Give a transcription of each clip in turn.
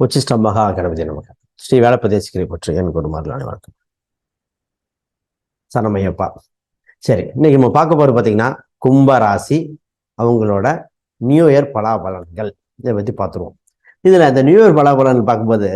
உச்சிஷ்டமாக கணபதி நமக்கு ஸ்ரீ வேலப்பதேசிக்கரை பற்றி என் குருமார்களான வணக்கம் சனமையப்பா சரி இன்னைக்கு நம்ம பார்க்க போகிறது பார்த்தீங்கன்னா கும்பராசி அவங்களோட நியூ இயர் பலாபலன்கள். இதை பற்றி பார்த்துருவோம். இதில் இந்த நியூ இயர் பலாபலன் பார்க்கும்போது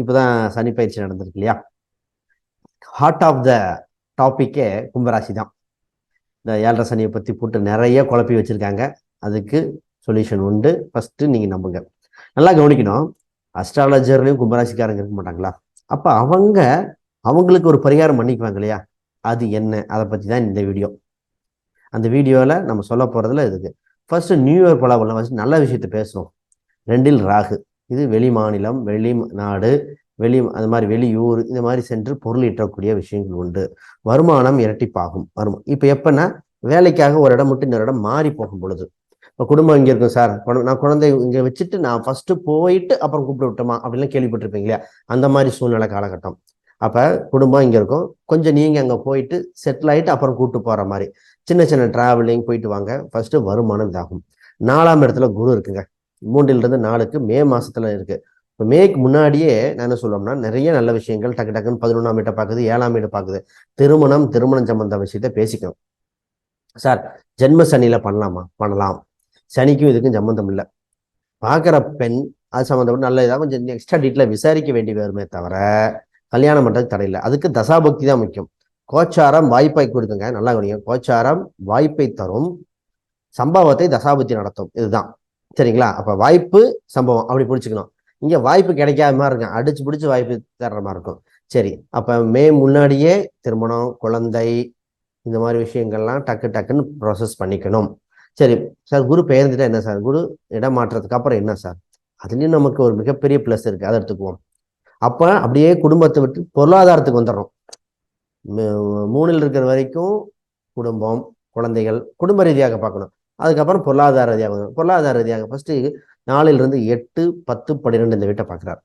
இப்போதான் சனி பயிற்சி நடந்திருக்கு இல்லையா? ஹார்ட் ஆஃப் த டாப்பிக்கே கும்பராசி தான். இந்த ஏழரை சனியை பற்றி போட்டு நிறைய குழப்பி வச்சுருக்காங்க. அதுக்கு சொல்யூஷன் உண்டு. ஃபஸ்ட்டு நீங்கள் நம்புங்க. நல்லா கவனிக்கணும். அஸ்ட்ராலஜர்லையும் கும்பராசிக்காரங்க இருக்க மாட்டாங்களா? அப்போ அவங்க அவங்களுக்கு ஒரு பரிகாரம் பண்ணிக்குவாங்க இல்லையா? அது என்ன? அதை பற்றி தான் இந்த வீடியோ. அந்த வீடியோவில் நம்ம சொல்ல போகிறதுல இதுக்கு. ஃபர்ஸ்ட் நியூ இயர் பலாபலம் ஃபஸ்ட் நல்ல விஷயத்த பேசுவோம். ரெண்டில் ராகு. இது வெளி மாநிலம் வெளி நாடு வெளி அது மாதிரி வெளியூர் இந்த மாதிரி சென்று பொருள் ஈட்டக்கூடிய விஷயங்கள் உண்டு. வருமானம் இரட்டிப்பாகும். வருமானம் இப்போ எப்பன்னா வேலைக்காக ஒரு இடம் விட்டு இன்னொரு இடம் மாறி போகும் பொழுது. இப்போ குடும்பம் இங்கே இருக்கும் சார்? நான் குழந்தை இங்கே வச்சுட்டு நான் ஃபஸ்ட்டு போயிட்டு அப்புறம் கூப்பிட்டு விட்டோமா? அப்படின்லாம் கேள்விப்பட்டிருப்பீங்க இல்லையா? அந்த மாதிரி சூழ்நிலை காலகட்டம். அப்போ குடும்பம் இங்கே இருக்கும். கொஞ்சம் நீங்கள் அங்கே போயிட்டு செட்டில் ஆகிட்டு அப்புறம் கூப்பிட்டு போகிற மாதிரி. சின்ன சின்ன டிராவலிங் போயிட்டு வாங்க. ஃபஸ்ட்டு வருமானம் இதாகும். நாலாம் இடத்துல குரு இருக்குங்க. மூன்றிலிருந்து நாலுக்கு மே மாதத்தில் இருக்குது இப்போ மேக்கு முன்னாடியே நான் என்ன சொல்லுவோம்னா நிறைய நல்ல விஷயங்கள் டக்கு டக்குன்னு பதினொன்றாம் வீட்டை பார்க்குது ஏழாம் வீட்டை பார்க்குது. திருமணம் திருமணம் சம்பந்த விஷயத்த பேசிக்கணும். சார் ஜென்ம சனியில் பண்ணலாமா? பண்ணலாம். சனிக்கும் இதுக்கும் சம்மந்தம் இல்லை. பார்க்குற பெண் அது சம்மந்தப்பட்டு நல்ல இதாக கொஞ்சம் எக்ஸ்ட்ரா டீட்டெயிலாக விசாரிக்க வேண்டி வருமே தவிர கல்யாணம் பண்ணுறது தடையில்லை அதுக்கு தசாபக்தி தான் முக்கியம். கோச்சாரம் வாய்ப்பை கொடுத்துங்க நல்லா கவனிங்க. கோச்சாரம் வாய்ப்பை தரும். சம்பவத்தை தசாபக்தி நடத்தும். இதுதான். சரிங்களா? அப்போ வாய்ப்பு சம்பவம். அப்படி பிடிச்சிக்கணும். இங்கே வாய்ப்பு கிடைக்காத மாதிரி இருக்கும். அடிச்சு பிடிச்சி வாய்ப்பு தர்ற மாதிரி இருக்கும். சரி. அப்போ மே முன்னாடியே திருமணம் குழந்தை இந்த மாதிரி விஷயங்கள்லாம் டக்கு டக்குன்னு ப்ராசஸ் பண்ணிக்கணும். சரி சார் குரு பெயர்ந்துட்டா என்ன சார்? குரு இடம் மாற்றத்துக்கு அப்புறம் என்ன சார்? அதுலேயும் நமக்கு ஒரு மிகப்பெரிய ப்ளஸ் இருக்குது அதை எடுத்துக்குவோம். அப்போ அப்படியே குடும்பத்தை விட்டு பொருளாதாரத்துக்கு வந்துடுறோம். மூணில் இருக்கிற வரைக்கும் குடும்பம் குழந்தைகள் குடும்ப ரீதியாக பார்க்கணும். அதுக்கப்புறம் பொருளாதார ரீதியாக பொருளாதார ரீதியாக ஃபஸ்ட்டு நாலிலிருந்து எட்டு பத்து பன்னிரெண்டு இந்த வீட்டை பார்க்குறார்.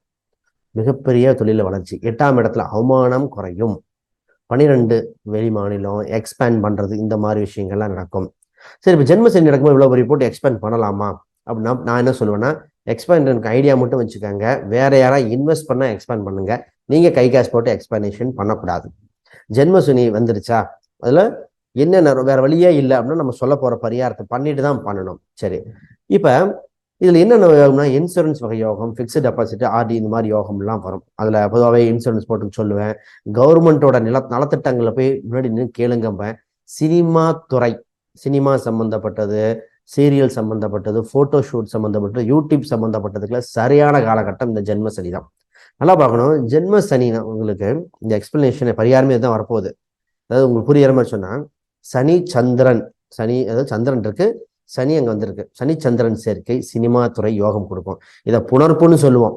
மிகப்பெரிய தொழில வளர்ச்சி. எட்டாம் இடத்துல அவமானம் குறையும். பன்னிரெண்டு வெளி மாநிலம் எக்ஸ்பேண்ட் பண்ணுறது இந்த மாதிரி விஷயங்கள்லாம் நடக்கும். சரி இப்போ ஜென்மசனி நடக்கும்போது இவ்வளோ பெரிய போட்டு எக்ஸ்பேண்ட் பண்ணலாமா? அப்படின்னா நான் என்ன சொல்லுவேன்னா எக்ஸ்பேண்ட் எனக்கு ஐடியா மட்டும் வச்சுக்கோங்க. வேற யாராவது இன்வெஸ்ட் பண்ணால் எக்ஸ்பேண்ட் பண்ணுங்க. நீங்கள் கை காசு போட்டு எக்ஸ்பேனேஷன் பண்ணக்கூடாது. ஜென்மசுனி வந்துருச்சா? அதில் என்னென்ன வேற வழியே இல்லை அப்படின்னா நம்ம சொல்ல போகிற பரிகாரத்தை பண்ணிட்டு தான் பண்ணணும். சரி. இப்போ இதில் என்னென்ன யோகம்னா இன்சூரன்ஸ் வகை யோகம் ஃபிக்ஸ்டு டெபாசிட் ஆர்டி இந்த மாதிரி யோகம்லாம் வரும். அதில் பொதுவாகவே இன்சூரன்ஸ் போட்டு சொல்லுவேன். கவர்மெண்ட்டோட நில நலத்திட்டங்களை போய் முன்னாடி நின்று கேளுங்கம்பேன் சினிமா துறை. சினிமா சம்மந்தப்பட்டது சீரியல் சம்மந்தப்பட்டது ஃபோட்டோ ஷூட் சம்மந்தப்பட்டது யூடியூப் சம்மந்தப்பட்டதுக்குள்ள சரியான காலகட்டம் இந்த ஜென்ம சனி தான். நல்லா பார்க்கணும். ஜென்ம சனி உங்களுக்கு இந்த எக்ஸ்பிளனேஷன் பரிகாரமே தான் வரப்போகுது. அதாவது உங்களுக்கு புரியுற மாதிரி சொன்னால் சனி சந்திரன் சனி அதாவது சந்திரன் இருக்கு சனி அங்கே வந்திருக்கு. சனி சந்திரன் சேர்க்கை சினிமா துறை யோகம் கொடுக்கும். இதை புணர்ப்புன்னு சொல்லுவோம்.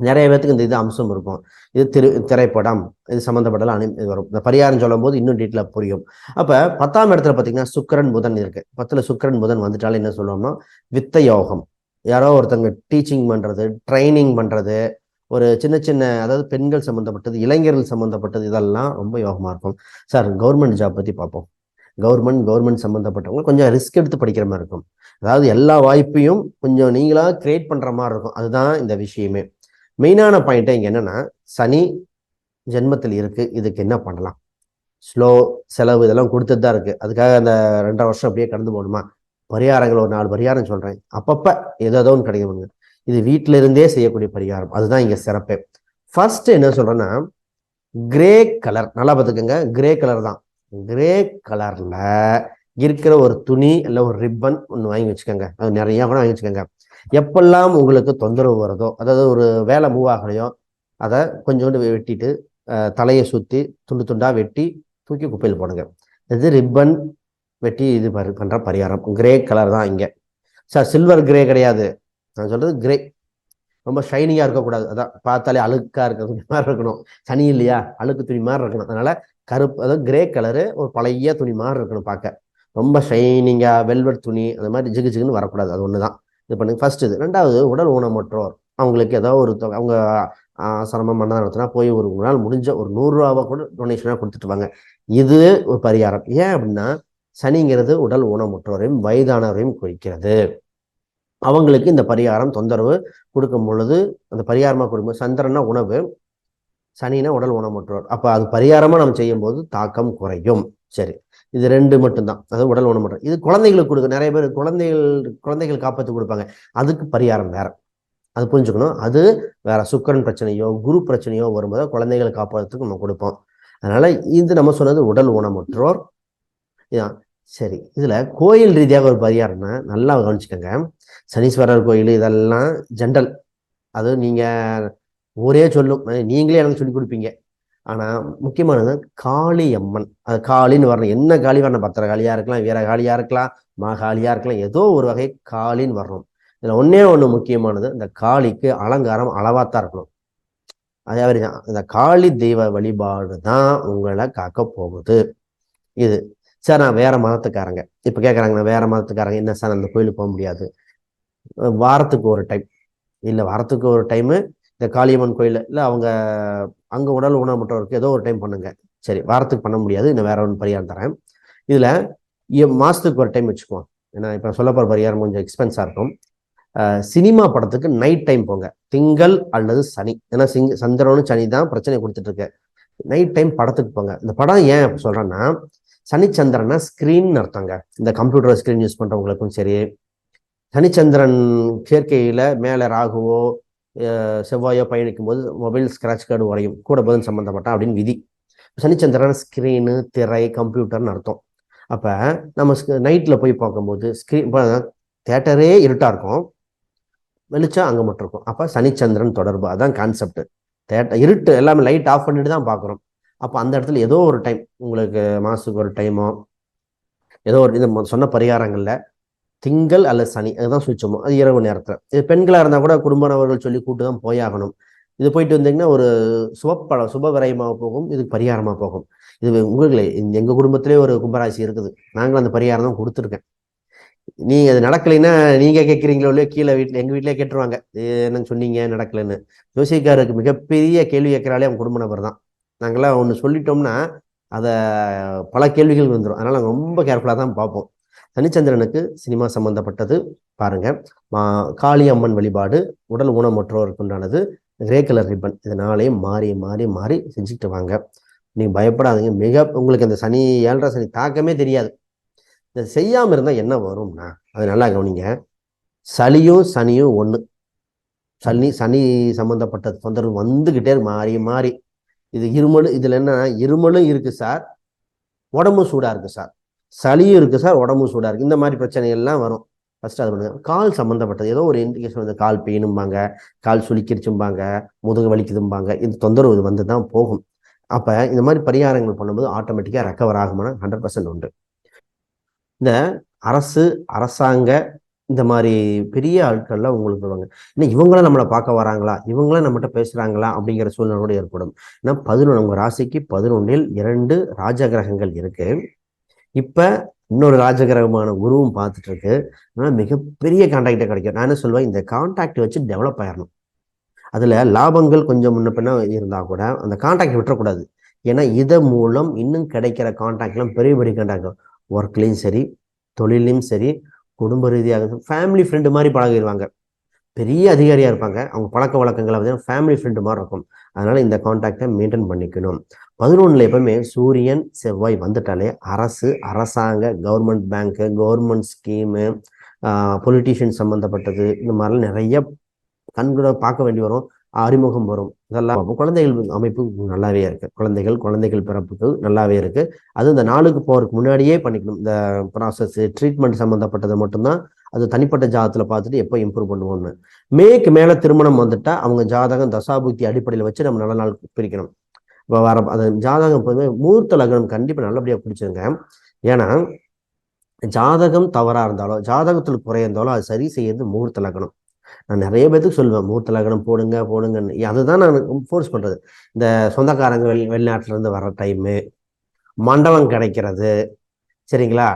நிறைய பேர்த்துக்கு இந்த இது அம்சம் இருக்கும். இது திரு திரைப்படம் இது சம்மந்தப்பட்டலாம் அனு இது வரும். இந்த பரிகாரம் சொல்லும் போது இன்னும் டீட்டெயிலாக புரியும். அப்போ பத்தாம் இடத்துல பார்த்தீங்கன்னா சுக்கரன் புதன் இருக்குது பத்தில் சுக்கரன் புதன் வந்துட்டாலும் என்ன சொல்லுவோம்னா வித்த யோகம். யாரோ ஒருத்தங்க டீச்சிங் பண்ணுறது ட்ரைனிங் பண்ணுறது ஒரு சின்ன சின்ன அதாவது பெண்கள் சம்மந்தப்பட்டது இளைஞர்கள் சம்மந்தப்பட்டது இதெல்லாம் ரொம்ப யோகமாக இருக்கும். சார் கவர்மெண்ட் ஜாப் பற்றி பார்ப்போம் கவர்மெண்ட் கவர்மெண்ட் சம்மந்தப்பட்டவங்க கொஞ்சம் ரிஸ்க் எடுத்து படிக்கிற மாதிரி இருக்கும். அதாவது எல்லா வாய்ப்பையும் கொஞ்சம் நீங்களாக கிரியேட் பண்ணுற மாதிரி இருக்கும். அதுதான் இந்த விஷயமே. மெயினான பாயிண்ட்டே இங்கே என்னென்னா சனி ஜென்மத்தில் இருக்குது இதுக்கு என்ன பண்ணலாம்? ஸ்லோ செலவு இதெல்லாம் கொடுத்துட்டு தான் இருக்குது அதுக்காக அந்த ரெண்டரை வருஷம் அப்படியே கடந்து போகணுமா? பரிகாரங்கள் ஒரு நாலு பரிகாரம் சொல்கிறேன் அப்பப்போ ஏதோ ஏதோ ஒன்று கிடைக்குங்க இது வீட்டில இருந்தே செய்யக்கூடிய பரிகாரம். அதுதான் இங்கே சிறப்பே. ஃபர்ஸ்ட் என்ன சொல்கிறேன்னா கிரே கலர் நல்லா பார்த்துக்கோங்க. கிரே கலர் தான். கிரே கலரில் இருக்கிற ஒரு துணி இல்லை ஒரு ரிப்பன் ஒன்று வாங்கி வச்சுக்கோங்க. அது நிறைய கூட வாங்கி வச்சுக்கோங்க. எப்பெல்லாம் உங்களுக்கு தொந்தரவு வருதோ அதாவது ஒரு வேலை மூவ் ஆகலையோ அதை கொஞ்சோண்டு வெட்டிட்டு தலையை சுற்றி துண்டு துண்டாக வெட்டி தூக்கி குப்பையில் போடுங்க. இது ரிப்பன் வெட்டி இது பண்ணுற பரிகாரம். கிரே கலர் தான் இங்கே. சார் சில்வர் கிரே கிடையாது. நான் சொல்கிறது கிரே ரொம்ப ஷைனிங்காக இருக்கக்கூடாது. அதான் பார்த்தாலே அழுக்காக இருக்க துணி மாதிரி இருக்கணும். சனி இல்லையா? அழுக்கு துணி மாதிரி இருக்கணும். அதனால் கருப்பு அதாவது கிரே கலரு ஒரு பழைய துணி மாதிரி இருக்கணும் பார்க்க. ரொம்ப ஷைனிங்காக வெல்வெட் துணி அந்த மாதிரி ஜிகு ஜிகுன்னு வரக்கூடாது. அது ஒன்று தான் இது பண்ணுங்க. ஃபர்ஸ்ட் இது. ரெண்டாவது உடல் ஊனமற்றோர். அவங்களுக்கு ஏதோ ஒரு அவங்க சிரமம் மன நடத்தினா போய் ஒரு நாள் முடிஞ்ச ஒரு நூறுரூவா கூட டொனேஷனாக கொடுத்துட்டு வாங்க. இது ஒரு பரிகாரம். ஏன் அப்படின்னா சனிங்கிறது உடல் ஊனமுற்றோரையும் வயதானவரையும் குறிக்கிறது. அவங்களுக்கு இந்த பரிகாரம் தொந்தரவு கொடுக்கும் பொழுது அந்த பரிகாரமாக கொடுக்கும்போது சந்திரனா உணவு சனினா உடல் ஊனமுற்றோர். அப்போ அது பரிகாரமாக நம்ம செய்யும்போது தாக்கம் குறையும். சரி. இது ரெண்டு மட்டும்தான். அதாவது உடல் ஊனமுற்றோர் இது குழந்தைகளுக்கு கொடுக்க நிறைய பேர் குழந்தைகள் குழந்தைகள் காப்பாற்றி கொடுப்பாங்க. அதுக்கு பரிகாரம் வேற. அது புரிஞ்சுக்கணும். அது வேற சுக்கரன் பிரச்சனையோ குரு பிரச்சனையோ வரும்போது குழந்தைகளை காப்பாற்றுறதுக்கு நம்ம கொடுப்போம். அதனால இது நம்ம சொன்னது உடல் ஊனமுற்றோர். இதான். சரி. இதுல கோயில் ரீதியாக ஒரு பரிகாரம்னா நல்லா கவனிச்சுக்கோங்க. சனீஸ்வரர் கோயில் இதெல்லாம் ஜென்ரல். அது நீங்க ஊரே சொல்லும். நீங்களே எனக்கு சொல்லி கொடுப்பீங்க. ஆனால் முக்கியமானது காளி அம்மன் அது காளின்னு வரணும். என்ன காளி வரணும்? பத்திர காளியாக இருக்கலாம் வீர காளியாக இருக்கலாம் மாகாளியா இருக்கலாம் ஏதோ ஒரு வகை காளின்னு வரணும். இதில் ஒன்றே ஒன்று முக்கியமானது இந்த காளிக்கு அலங்காரம் தான் இருக்கணும். அதே மாதிரி தான் இந்த காளி தெய்வ வழிபாடு தான் உங்களை காக்க போகுது. இது. சார் நான் வேற மதத்துக்காரங்க. இப்போ கேட்குறாங்க நான் வேற மதத்துக்காரங்க. என்ன சார் அந்த கோயிலுக்கு போக முடியாது? வாரத்துக்கு ஒரு டைம் இல்லை வாரத்துக்கு ஒரு டைமு இந்த காளியம்மன் கோயில் இல்லை அவங்க அங்கே உடல் ஊனமுற்றவருக்கு ஏதோ ஒரு டைம் பண்ணுங்க. சரி வாரத்துக்கு பண்ண முடியாது இன்னும் வேற ஒன்று பரிகாரம் தரேன். இதில் மாதத்துக்கு ஒரு டைம் வச்சுக்குவோம் ஏன்னா இப்போ சொல்ல போகிற பரிகாரம் கொஞ்சம் எக்ஸ்பென்ஸாக இருக்கும். சினிமா படத்துக்கு நைட் டைம் போங்க. திங்கள் அல்லது சனி. ஏன்னா சிங் சந்திரனும் சனி தான் பிரச்சனை கொடுத்துட்ருக்கு நைட் டைம் படத்துக்கு போங்க. இந்த படம் ஏன் அப்படி சொல்கிறேன்னா சனிச்சந்திரனை ஸ்க்ரீன் அர்த்தங்க. இந்த கம்ப்யூட்டர் ஸ்க்ரீன் யூஸ் பண்ணுறவங்களுக்கும் சரி. சனிச்சந்திரன் சேர்க்கையில் மேலே ராகுவோ செவ்வாயோ பயணிக்கும் போது மொபைல் ஸ்க்ராட்ச் கார்டு வரையும் கூட பதில் சம்மந்தப்பட்ட அப்படின்னு விதி. சனிச்சந்திரன் ஸ்க்ரீனு திரை கம்ப்யூட்டர்னு அர்த்தம். அப்போ நம்ம நைட்டில் போய் பார்க்கும்போது ஸ்க்ரீன் தேட்டரே இருட்டாக இருக்கும். வெளிச்சம் அங்கே மட்டும் இருக்கும். அப்போ சனிச்சந்திரன் தொடர்பு. அதான் கான்செப்ட் தேட்டர் இருட்டு எல்லாமே லைட் ஆஃப் பண்ணிட்டு தான் பார்க்குறோம். அப்போ அந்த இடத்துல ஏதோ ஒரு டைம் உங்களுக்கு மாதத்துக்கு ஒரு டைமோ ஏதோ ஒரு இது சொன்ன பரிகாரங்களில் திங்கள் அல்லது சனி அதுதான் சுவிச்சமும் அது இரவு நேரத்தில். இது பெண்களாக இருந்தால் கூட குடும்பனவர்கள் சொல்லி கூட்டு தான் போயாகணும். இது போயிட்டு வந்தீங்கன்னா ஒரு சுபப்பழம் சுப விரயமாக போகும் இதுக்கு பரிகாரமாக போகும். இது உங்களுக்கு எங்கள் குடும்பத்திலே ஒரு கும்பராசி இருக்குது. நாங்களும் அந்த பரிகாரம் தான் கொடுத்துருக்கேன். நீங்கள் அது நடக்கலைன்னா நீங்கள் கேட்குறீங்களோ இல்லையோ கீழே வீட்டில் எங்கள் வீட்டிலே கேட்டுருவாங்க. என்னன்னு சொன்னீங்க நடக்கலைன்னு. ஜோசிக்காருக்கு மிகப்பெரிய கேள்வி கேட்கிறாலே அவங்க குடும்ப நபர் தான். நாங்களாம் ஒன்று சொல்லிட்டோம்னா அதை பல கேள்விகள் வந்துடும் அதனால் நாங்கள் ரொம்ப கேர்ஃபுல்லாக தான் பார்ப்போம். சனிச்சந்திரனுக்கு சினிமா சம்பந்தப்பட்டது. பாருங்க. காளி அம்மன் வழிபாடு உடல் ஊனமுற்றோருக்கு உண்டானது கிரே கலர் ரிப்பன் இதனாலேயும் மாறி மாறி மாறி செஞ்சுக்கிட்டு வாங்க. நீங்கள் பயப்படாதீங்க. மிக உங்களுக்கு அந்த சனி ஏழரை சனி தாக்கமே தெரியாது. இதை செய்யாமல் இருந்தால் என்ன வரும்னா அது நல்லா கவனிங்க. சளியும் சனியும் ஒன்று சனி சனி சம்மந்தப்பட்ட தொந்தரவு வந்துக்கிட்டே மாறி மாறி. இது இருமல் இதில் என்னன்னா இருமலும் இருக்குது சார். உடம்பும் சூடாக இருக்குது சார். சளியும் இருக்குது சார் உடம்பும் சூடாக இருக்குது இந்த மாதிரி பிரச்சனைகள்லாம் வரும். ஃபர்ஸ்ட் அது பண்ணுங்க. கால் சம்மந்தப்பட்டது ஏதோ ஒரு இண்டிகேஷன் வந்து கால் பெயினும்பாங்க கால் சுளிக்கிருச்சும்பாங்க முதுகு வலிக்குதும்பாங்க இந்த தொந்தரவு இது வந்து தான் போகும். அப்போ இந்த மாதிரி பரிகாரங்கள் பண்ணும்போது ஆட்டோமேட்டிக்காக ரெக்கவர் ஆகுமான ஹண்ட்ரட் பர்சன்ட் உண்டு. இந்த அரசு அரசாங்க இந்த மாதிரி பெரிய ஆட்கள்லாம் உங்களுக்கு வருவாங்க. இன்னும் இவங்களும் நம்மளை பார்க்க வராங்களா? இவங்களும் நம்மகிட்ட பேசுறாங்களா? அப்படிங்கிற சூழ்நிலை கூட ஏற்படும். ஏன்னா பதினொன்று உங்கள் ராசிக்கு பதினொன்றில் இரண்டு ராஜகிரகங்கள் இருக்கு. இப்போ இன்னொரு ராஜகிரகமான குருவும் பார்த்துட்டு இருக்கு ஆனால் மிகப்பெரிய கான்டாக்டை கிடைக்கும். நான் என்ன சொல்லுவேன்? இந்த கான்டாக்ட் வச்சு டெவலப் ஆயிடணும் அதில் லாபங்கள் கொஞ்சம் முன்ன பின்ன இருந்தால் கூட அந்த கான்டாக்ட் விட்டுறக்கூடாது. ஏன்னா இதன் மூலம் இன்னும் கிடைக்கிற கான்டாக்ட்லாம் பெரிய பெரிய கான்டாக்ட் ஒர்க்லேயும் சரி தொழிலையும் சரி குடும்ப ரீதியாக ஃபேமிலி ஃப்ரெண்டு மாதிரி பழகிடுவாங்க பெரிய அதிகாரியாக இருப்பாங்க. அவங்க பழக்க வழக்கங்களை பார்த்தீங்கன்னா ஃபேமிலி ஃப்ரெண்டு மாதிரி இருக்கும். அதனால இந்த காண்டாக்டை மெயின்டைன் பண்ணிக்கணும். பதினொன்றில் எப்பவுமே சூரியன் செவ்வாய் வந்துட்டாலே அரசு அரசாங்க government bank government scheme politician சம்மந்தப்பட்டது இந்த மாதிரிலாம் நிறைய கண்கூட பார்க்க வேண்டி வரும் அறிமுகம் வரும். இதெல்லாம் குழந்தைகள் அமைப்பு நல்லாவே இருக்கு. குழந்தைகள் குழந்தைகள் பிறப்புக்கு நல்லாவே இருக்கு. அது இந்த நாளுக்கு போறதுக்கு முன்னாடியே பண்ணிக்கணும். இந்த ப்ராசஸ் ட்ரீட்மெண்ட் சம்மந்தப்பட்டது மட்டும்தான் அது தனிப்பட்ட ஜாதகத்தில் பார்த்துட்டு எப்போ இம்ப்ரூவ் பண்ணுவோம்னு. மேக்கு மேலே திருமணம் வந்துட்டா அவங்க ஜாதகம் தசாபுக்தி அடிப்படையில் வச்சு நம்ம நல்ல நாள் பிரிக்கணும். இப்போ வர அது ஜாதகம் எப்போதுமே மூர்த்த லக்னம் கண்டிப்பாக நல்லபடியாக பிடிச்சிருங்க. ஏன்னா ஜாதகம் தவறாக இருந்தாலும் ஜாதகத்தில் குறையிருந்தாலோ இருந்தாலும் அது சரி செய்யறது மூர்த்த லக்னம். நான் நிறைய பேத்துக்கு சொல்லுவேன் மூர்த்த லக்னம் போடுங்க போடுங்கன்னு. அதுதான் நான் ஃபோர்ஸ் பண்ணுறது இந்த சொந்தக்காரங்க வெளி வெளிநாட்டிலேருந்து வர டைமு மண்டபம் கிடைக்கிறது சரிங்களா?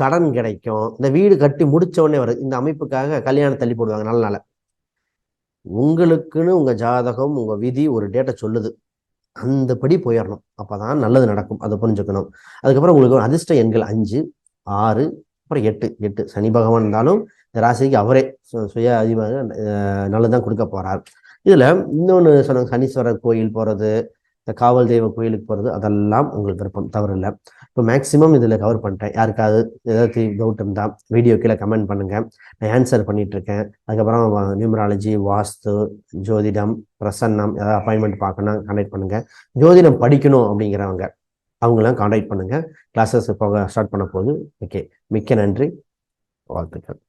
கடன் கிடைக்கும். இந்த வீடு கட்டி முடித்தவொடனே வருது இந்த அமைப்புக்காக கல்யாணம் தள்ளி போடுவாங்க நல்ல நாள். உங்களுக்குன்னு உங்க ஜாதகம் உங்கள் விதி ஒரு டேட்டை சொல்லுது. அந்தபடி போயிடணும் அப்பதான் நல்லது நடக்கும். அதை புரிஞ்சுக்கணும். அதுக்கப்புறம் உங்களுக்கு அதிர்ஷ்ட எண்கள் அஞ்சு ஆறு அப்புறம் எட்டு. எட்டு. சனி பகவான் இருந்தாலும் இந்த ராசிக்கு அவரே. சுய அதிபர் நல்லதான் கொடுக்க போகிறார் இதில் இன்னொன்று சொன்னாங்க சனீஸ்வரர் கோயில் போறது இந்த காவல் தெய்வ கோயிலுக்கு போகிறது அதெல்லாம் உங்களுக்கு விருப்பம். தவறு இல்லை இப்போ மேக்ஸிமம் இதில் கவர் பண்ணிட்டேன் யாருக்காவது ஏதாவது டவுட் இருந்தால் வீடியோ கீழே கமெண்ட் பண்ணுங்கள் நான் ஆன்சர் பண்ணிகிட்ருக்கேன் இருக்கேன் அதுக்கப்புறம் நியூமராலஜி வாஸ்து ஜோதிடம் பிரசன்னம் ஏதாவது அப்பாயின்மெண்ட் பார்க்கணும் கான்டாக்ட் பண்ணுங்கள் ஜோதிடம் படிக்கணும் அப்படிங்கிறவங்க அவங்களாம் கான்டாக்ட் பண்ணுங்கள் கிளாஸஸ் போக ஸ்டார்ட் பண்ண போது ஓகே மிக்க நன்றி. வாழ்த்துக்கள்.